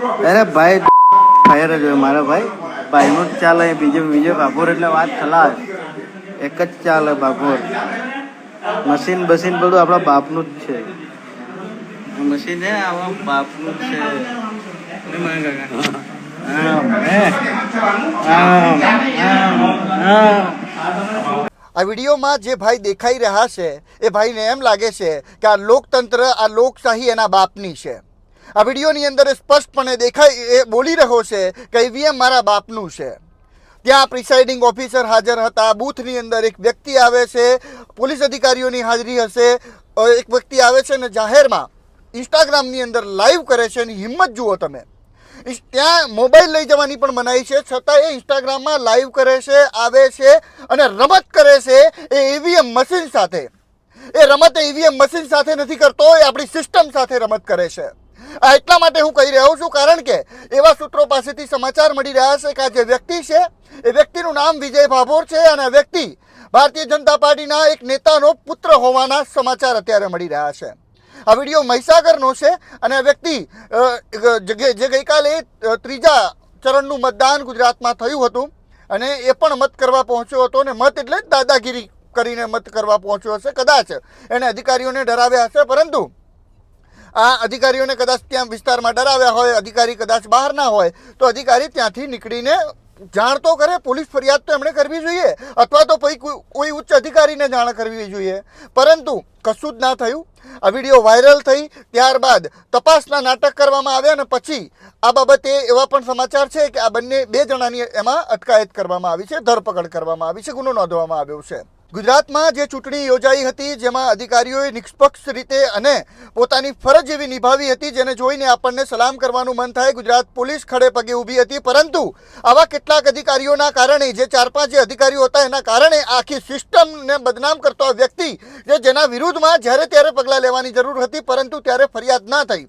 અરે ભાઈ ફાયર જ હોય મારા ભાઈ. ભાઈનું જ ચાલે બીજો બીજો બાપોર એટલે વાત ખલાસ. એક જ ચાલે બાપોર. મશીન બસીન બધું આપણા બાપનું જ છે. મશીન છે આવા બાપનું જ છે. આ વિડીયોમાં જે ભાઈ દેખાઈ રહ્યા છે એ ભાઈને એમ લાગે છે કે આ લોકતંત્ર આ લોકશાહી એના બાપની છે. આ વિડીયોની અંદર સ્પષ્ટપણે દેખાય, એ બોલી રહ્યો છે કે ઈવીએમ મારા બાપનું છે. ત્યાં પ્રિસાઇડિંગ ઓફિસર હાજર હતા. બૂથની અંદર એક વ્યક્તિ આવે છે, પોલીસ અધિકારીઓની હાજરી હશે. એક વ્યક્તિ આવે છે ને જાહેરમાં ઇન્સ્ટાગ્રામની અંદર લાઈવ કરે છે એની હિંમત જુઓ તમે. ત્યાં મોબાઈલ લઈ જવાની પણ મનાઈ છે છતાં એ ઇન્સ્ટાગ્રામમાં લાઈવ કરે છે, આવે છે અને રમત કરે છે એ ઈવીએમ મશીન સાથે. એ રમત ઈવીએમ મશીન સાથે નથી કરતો, એ આપણી સિસ્ટમ સાથે રમત કરે છે. આ એટલા માટે હું કહી રહ્યો છું, કારણ કે એવા સૂત્રો પાસેથી સમાચાર મળી રહ્યા છે કે આ જે વ્યક્તિ છે, એ વ્યક્તિનું નામ વિજય ભાભોર છે અને વ્યક્તિ ભારતીય જનતા પાર્ટીના એક નેતાનો પુત્ર હોવાના સમાચાર અત્યારે મળી રહ્યા છે. આ વીડિયો મહીસાગરનો છે અને આ વ્યક્તિ જે ગઈકાલે ત્રીજા ચરણનું મતદાન ગુજરાતમાં થયું હતું અને એ પણ મત કરવા પહોંચ્યો હતો અને મત એટલે દાદાગીરી કરીને મત કરવા પહોંચ્યો હશે, કદાચ એણે અધિકારીઓને ડરાવ્યા હશે, પરંતુ આ અધિકારીઓને કદાચ ત્યાં વિસ્તારમાં ડરાવ્યા હોય, અધિકારી કદાચ બહાર ના હોય, તો અધિકારી ત્યાંથી નીકળીને જાણ તો કરે, પોલીસ ફરિયાદ તો એમણે કરવી જોઈએ, અથવા તો કોઈ કોઈ ઉચ્ચ અધિકારીને જાણ કરવી જોઈએ. પરંતુ કશું જ ના થયું. આ વીડિયો વાયરલ થઈ, ત્યારબાદ તપાસના નાટક કરવામાં આવ્યા અને પછી આ બાબતે એવા પણ સમાચાર છે કે આ બંને બે જણાની એમાં અટકાયત કરવામાં આવી છે, ધરપકડ કરવામાં આવી છે, ગુનો નોંધવામાં આવ્યો છે. ગુજરાતમાં જે ચૂંટણી યોજાઈ હતી, જેમાં અધિકારીઓએ નિષ્પક્ષ રીતે અને પોતાની ફરજ એવી નિભાવી હતી, જેને જોઈને આપણને સલામ કરવાનું મન થાય, ગુજરાત પોલીસ ખડે પગે ઊભી હતી. પરંતુ આવા કેટલાક અધિકારીઓના કારણે, જે ચાર પાંચ જે અધિકારીઓ હતા, એના કારણે આખી સિસ્ટમને બદનામ કરતો વ્યક્તિ, જે જેના વિરુદ્ધમાં જ્યારે ત્યારે પગલાં લેવાની જરૂર હતી, પરંતુ ત્યારે ફરિયાદ ના થઈ.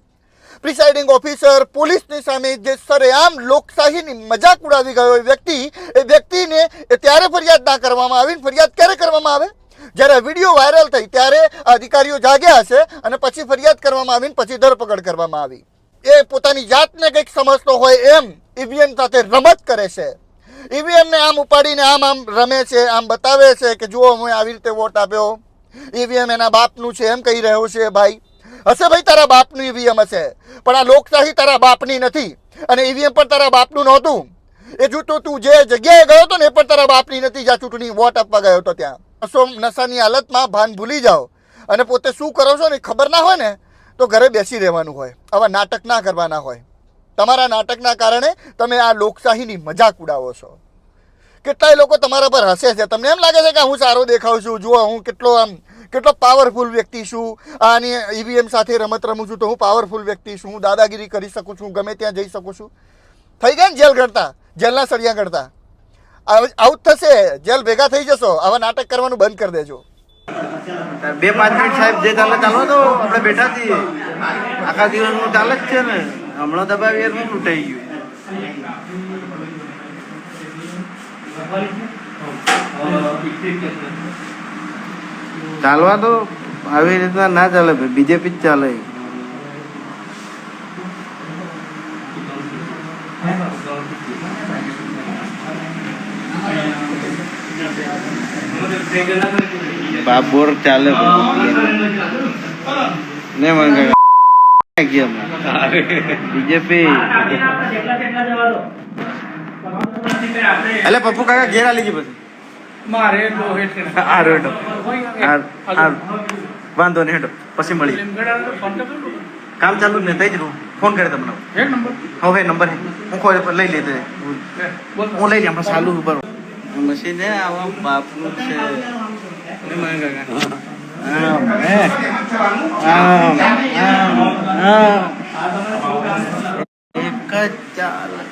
પ્રિસાઇડિંગ ઓફિસર પોલીસની સામે જે સરેઆમ લોકશાહીની મજાક ઉડાવી ગયો એ વ્યક્તિ, એ વ્યક્તિને ત્યારે ફરિયાદ ના કરવામાં આવીને ફરિયાદ ક્યારે કરવામાં આવે? જ્યારે વીડિયો વાયરલ થઈ ત્યારે અધિકારીઓ જાગ્યા હશે અને પછી ફરિયાદ કરવામાં આવીને પછી ધરપકડ કરવામાં આવી. એ પોતાની જાતને કંઈક સમજતો હોય એમ ઈવીએમ સાથે રમત કરે છે. ઈવીએમને આમ ઉપાડીને આમ આમ રમે છે, આમ બતાવે છે કે જુઓ હું આવી રીતે વોટ આપ્યો. ઈવીએમ એના બાપનું છે એમ કહી રહ્યો છે, ભાઈ હશે ભાઈ તારા બાપનું ઈવીએમ હશે. પણ આ લોકશાહી તારા બાપની નથી. અને ઈવીએમ પણ તારા બાપનું નહોતું. એ જૂઠું તું જે જગ્યાએ ગયો હતો ને એ પણ તારા બાપની નથી. જ્યાં ચૂંટણી વોટ આપવા ગયો હતો ત્યાં. નશો નશાની હાલતમાં ભાન ભૂલી જાઓ. અને પોતે શું કરો છો ને ખબર ના હોય ને, તો ઘરે બેસી રહેવાનું હોય. આવા નાટક ના કરવાના હોય. તમારા નાટકના કારણે તમે આ લોકશાહીની મજાક ઉડાવો છો. કેટલાય લોકો તમારા પર હસે છે. તમને એમ લાગે છે કે હું સારો દેખાઉં છું, જુઓ, હું કેટલો આમ કેટલો પાવરફુલ વ્યક્તિ છું. આની ઈવીએમ સાથે રમત રમું છું તો હું પાવરફુલ વ્યક્તિ છું. હું દાદાગીરી કરી શકું છું. ગમે ત્યાં જઈ શકું છું. થઈ ગયા ને જેલ ગણતા જેલના સળિયા ગણતા આવું જ થશે. જેલ ભેગા થઈ જશો. આવા નાટક કરવાનું બંધ કરી દેજો. બે પાંચ મિનિટ સાહેબ જે ચાલે ચાલો તો આપણે બેઠા છીએ. આખા દિવસનું ચાલે જ છે ને. હમણાં દબાવી એનું લૂંટાઈ ગયું. ચાલવા તો આવી રીતના ના ચાલે ભાઈ. બીજેપી જ ચાલે. બાબોર ચાલે ને મંગા બીજેપી. એટલે પપ્પુ કાકા ઘેર આલી ગઈ પછી. મારે હા વાંધો નહીં હેઠો પછી મળી કામ ચાલુ ને થઈ જ રહું ફોન કરે તમને. હવે નંબર હું. કોઈ પર લઈ લેતો. હું લઈ લે હમણાં ચાલુ ઉપર મશીન છે આવા બાપનું છે. એક જ ચાલે